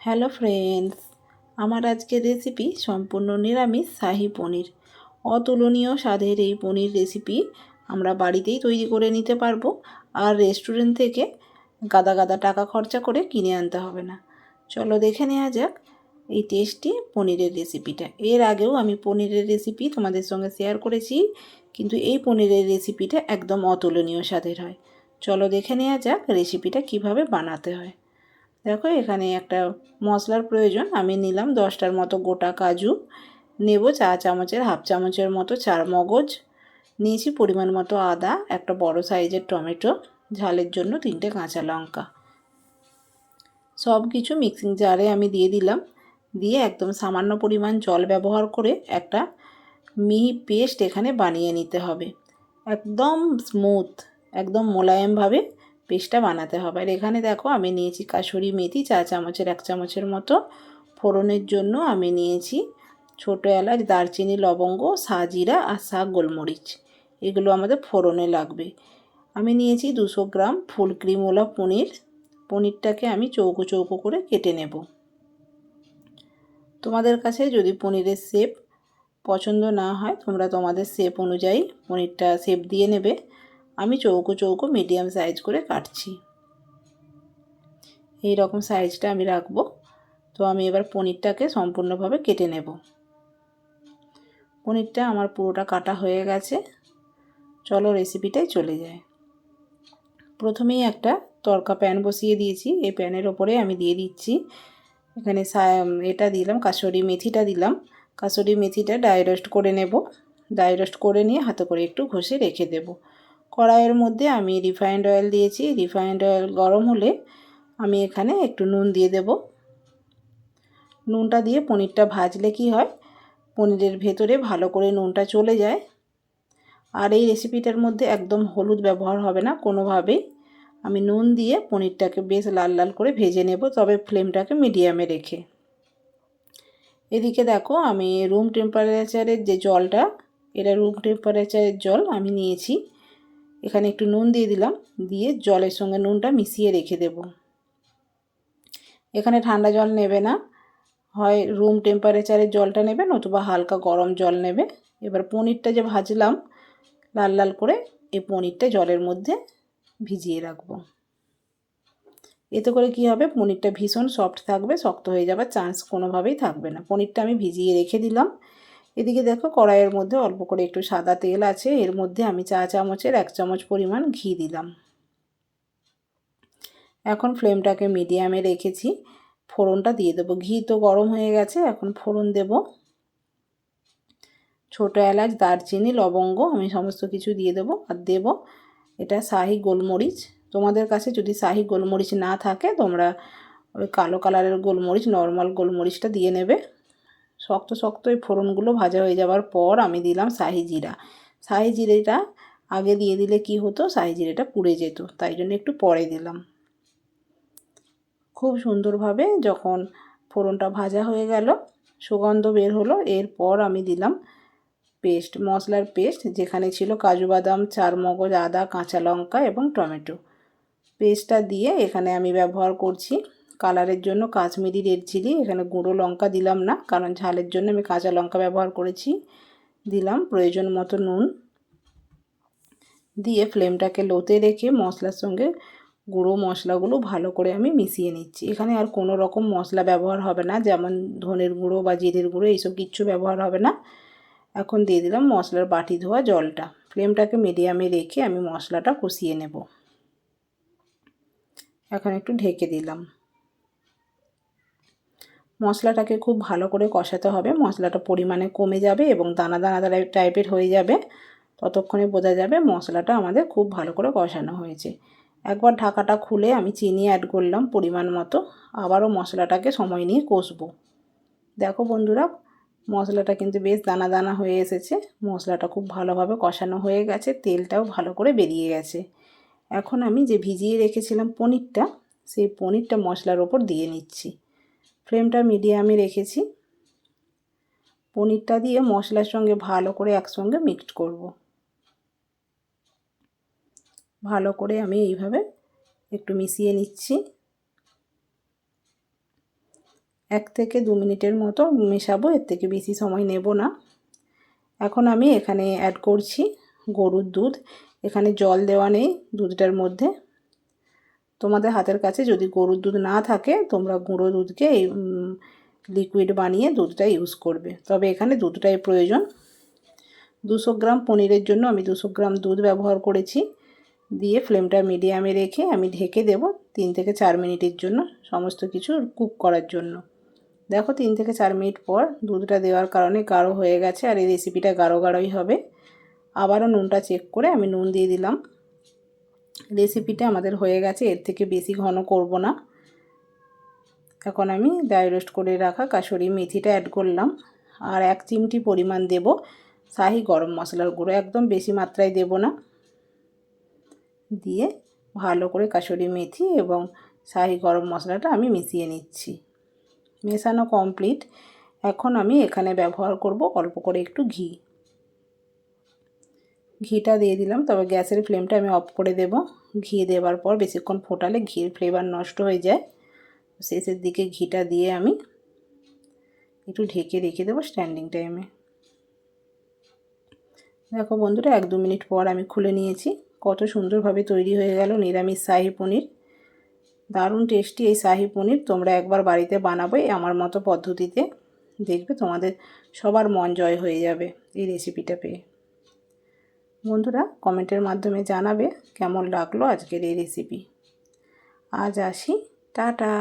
Hello friends, আমার আজকের recipe সম্পূর্ণ নিরামিষ শাহি পনির। অতুলনীয় স্বাদের এই পনির রেসিপি আমরা বাড়িতেই তৈরি করে নিতে পারব আর রেস্টুরেন্ট থেকে গাদা গাদা টাকা খরচা করে কিনে আনতে হবে না। চলো দেখে নেওয়া যাক এই টেস্টি পনিরের রেসিপিটা। এর আগেও আমি পনিরের রেসিপি তোমাদের সঙ্গে শেয়ার করেছি, কিন্তু এই পনিরের রেসিপিটা একদম অতুলনীয় স্বাদের হয়। চলো দেখে নেওয়া যাক রেসিপিটা কীভাবে বানাতে হয়। দেখো এখানে একটা মশলার প্রয়োজন। আমি নিলাম দশটার মতো গোটা কাজু। নেব চা চামচের, হাফ চামচের মতো চার মগজ। নিয়েছি পরিমাণ মতো আদা, একটা বড় সাইজের টমেটো, ঝালের জন্য তিনটে কাঁচা লঙ্কা। সব কিছু মিক্সিং জারে আমি দিয়ে দিলাম। দিয়ে একদম সামান্য পরিমাণ জল ব্যবহার করে একটা মিহি পেস্ট এখানে বানিয়ে নিতে হবে। একদম স্মুথ, একদম মোলায়েমভাবে পেস্টটা বানাতে হবে। আর এখানে দেখো আমি নিয়েছি কাসুরি মেথি চা চামচের এক চামচের মতো। ফোড়নের জন্য আমি নিয়েছি ছোটো এলাচ, দারচিনি, লবঙ্গ, সাজিরা আর শাক গোলমরিচ। এগুলো আমাদের ফোড়নে লাগবে। আমি নিয়েছি দুশো গ্রাম ফুল ক্রিমওয়ালা পনির। পনিরটাকে আমি চৌকো চৌকো করে কেটে নেব। তোমাদের কাছে যদি পনিরের শেপ পছন্দ না হয়, তোমরা তোমাদের শেপ অনুযায়ী পনিরটা শেপ দিয়ে নেবে। আমি চৌকো চৌকো মিডিয়াম সাইজ করে কাটছি। এই রকম সাইজটা আমি রাখব। তো আমি এবার পনিরটাকে সম্পূর্ণভাবে কেটে নেব। পনিরটা আমার পুরোটা কাটা হয়ে গেছে। চলো রেসিপিটাই চলে যায়। প্রথমেই একটা তরকা প্যান বসিয়ে দিয়েছি। এই প্যানের ওপরে আমি দিয়ে দিচ্ছি। এখানে এটা দিলাম, কাসরি মেথিটা দিলাম। কাসরি মেথিটা ডাই রোস্ট করে নেব। ডাই রোস্ট করে নিয়ে হাতে করে একটু ঘষে রেখে দেবো। কড়াইয়ের মধ্যে আমি রিফাইন্ড অয়েল দিয়েছি। রিফাইন্ড অয়েল গরম হলে আমি এখানে একটু নুন দিয়ে দেব। নুনটা দিয়ে পনিরটা ভাজলে কি হয়? পনিরের ভেতরে ভালো করে নুনটা চলে যায়। আর এই রেসিপিটার মধ্যে একদম হলুদ ব্যবহার হবে না। কোনোভাবেই আমি নুন দিয়ে পনিরটাকে বেশ লাল লাল করে ভেজে নেব, তবে ফ্লেমটাকে মিডিয়ামে রেখে। এদিকে দেখো আমি রুম টেম্পারেচারের যে জলটা, এটা রুম টেম্পারেচারের জল আমি নিয়েছি। এখানে একটু নুন দিয়ে দিলাম, দিয়ে জলের সঙ্গে নুনটা মিশিয়ে রেখে দেব। এখানে ঠান্ডা জল নেবে না, হয় রুম টেম্পারেচারের জলটা নেবে নতুবা হালকা গরম জল নেবে। এবার পনিরটা যে ভাজলাম, লাল লাল করে এই পনিরটা জলের মধ্যে ভিজিয়ে রাখব। এতে করে কি হবে, পনিরটা ভীষণ সফট থাকবে, শক্ত হয়ে যাবার চান্স কোনোভাবেই থাকবে না। পনিরটা আমি ভিজিয়ে রেখে দিলাম এদিকে দেখো কড়াইয়ের মধ্যে অল্প করে একটু সাদা তেল আছে, এর মধ্যে আমি চা চামচের এক চামচ পরিমাণ ঘি দিলাম। এখন ফ্লেমটাকে মিডিয়ামে রেখেছি, ফোড়নটা দিয়ে দেবো। ঘি তো গরম হয়ে গেছে, এখন ফোড়ন দেব। ছোটো এলাচ, দারচিনি, লবঙ্গ, আমি সমস্ত কিছু দিয়ে দেবো আর দেব এটা শাহি গোলমরিচ। তোমাদের কাছে যদি শাহি গোলমরিচ না থাকে, তোমরা ওই কালো কালারের গোলমরিচ, নর্মাল গোলমরিচটা দিয়ে নেবে। শক্ত শক্ত এই ফোড়নগুলো ভাজা হয়ে যাওয়ার পর আমি দিলাম শাহি জিরা। শাহি জিরেটা আগে দিয়ে দিলে কি হতো? শাহি জিরেটা পুড়ে যেত, তাই জন্য একটু পরে দিলাম। খুব সুন্দরভাবে যখন ফোড়নটা ভাজা হয়ে গেল, সুগন্ধ বের হলো, এরপর আমি দিলাম পেস্ট, মশলার পেস্ট, যেখানে ছিল কাজু বাদাম চার মগজ আদা, কাঁচা লঙ্কা এবং টমেটো। পেস্টটা দিয়ে এখানে আমি ব্যবহার করছি কালারের জন্য কাশ্মীরি রেড চিলি, এখানে গুঁড়ো লঙ্কা দিলাম না, কারণ ঝালের জন্য আমি কাঁচা লঙ্কা ব্যবহার করেছি। দিলাম প্রয়োজন মতো নুন। দিয়ে ফ্লেমটাকে লোতে রেখে মশলার সঙ্গে গুঁড়ো মশলাগুলো ভালো করে আমি মিশিয়ে নিচ্ছি। এখানে আর কোনো রকম মশলা ব্যবহার হবে না, যেমন ধনের গুঁড়ো বা জিরের গুঁড়ো, এইসব কিচ্ছু ব্যবহার হবে না। এখন দিয়ে দিলাম মশলার বাটি ধোয়া জলটা। ফ্লেমটাকে মিডিয়ামে রেখে আমি মশলাটা কষিয়ে নেব। এখন একটু ঢেকে দিলাম। মশলাটাকে খুব ভালো করে কষাতে হবে। মশলাটা পরিমাণে কমে যাবে এবং দানা দানা টাইপের হয়ে যাবে। ততক্ষণে বোঝা যাবে মশলাটা আমাদের খুব ভালো করে কষানো হয়েছে। একবার ঢাকাটা খুলে আমি চিনি অ্যাড করলাম পরিমাণ মতো। আবারও মশলাটাকে সময় নিয়ে কষবো। দেখো বন্ধুরা, মশলাটা কিন্তু বেশ দানা দানা হয়ে এসেছে। মশলাটা খুব ভালোভাবে কষানো হয়ে গেছে। তেলটাও ভালো করে বেরিয়ে গেছে। এখন আমি যে ভিজিয়ে রেখেছিলাম পনিরটা, সেই পনিরটা মশলার ওপর দিয়ে নিচ্ছি। ফ্লেমটা মিডিয়ামে রেখেছি। পনিরটা দিয়ে মশলার সঙ্গে ভালো করে একসঙ্গে মিক্সড করব। ভালো করে আমি এইভাবে একটু মিশিয়ে নিচ্ছি। এক থেকে দু মিনিটের মতো মেশাবো, এর থেকে বেশি সময় নেব না। এখন আমি এখানে অ্যাড করছি গরুর দুধ। এখানে জল দেওয়া নেই দুধটার মধ্যে। তোমাদের হাতের কাছে যদি গরুর দুধ না থাকে, তোমরা গুঁড়ো দুধকে এই লিকুইড বানিয়ে দুধটা ইউজ করবে। তবে এখানে দুধটাই প্রয়োজন। দুশো গ্রাম পনিরের জন্য আমি দুশো গ্রাম দুধ ব্যবহার করেছি। দিয়ে ফ্লেমটা মিডিয়ামে রেখে আমি ঢেকে দেব তিন থেকে চার মিনিটের জন্য সমস্ত কিছু কুক করার জন্য। দেখো তিন থেকে চার মিনিট পর দুধটা দেওয়ার কারণে গাঢ় হয়ে গেছে আর এই রেসিপিটা গাঢ় গাঢ়ই হবে। আবারও নুনটা চেক করে আমি নুন দিয়ে দিলাম। রেসিপিটা আমাদের হয়ে গেছে, এর থেকে বেশি ঘন করব না। এখন আমি ড্রাই রোস্ট করে রাখা কাসুরি মেথিটা অ্যাড করলাম। আর এক চিমটি পরিমাণ দেব শাহি গরম মশলার গুঁড়ো, একদম বেশি মাত্রায় দেব না। দিয়ে ভালো করে কাসুরি মেথি এবং শাহি গরম মশলাটা আমি মিশিয়ে নিচ্ছি। মেশানো কমপ্লিট এখন আমি এখানে ব্যবহার করব অল্প করে একটু ঘি। ঘিটা দিয়ে দিলাম, তবে গ্যাসের ফ্লেমটা আমি অফ করে দেব। ঘি দেওয়ার পর বেশিক্ষণ ফোটালে ঘির ফ্লেভার নষ্ট হয়ে যায়। শেষের দিকে ঘিটা দিয়ে আমি একটু ঢেকে রেখে দেবো স্ট্যান্ডিং টাইমে। দেখো বন্ধুরা, এক দু মিনিট পর আমি খুলে নিয়েছি। কত সুন্দরভাবে তৈরি হয়ে গেল নিরামিষ শাহি পনির। দারুণ টেস্টি এই শাহি পনির, তোমরা একবার বাড়িতে বানাবে আমার মতো পদ্ধতিতে। দেখবে তোমাদের সবার মন জয় হয়ে যাবে এই রেসিপিটা পেয়ে। বন্ধুরা কমেন্টের মাধ্যমে জানাবে কেমন লাগল আজকের এই রেসিপি আজ আসি টাটা।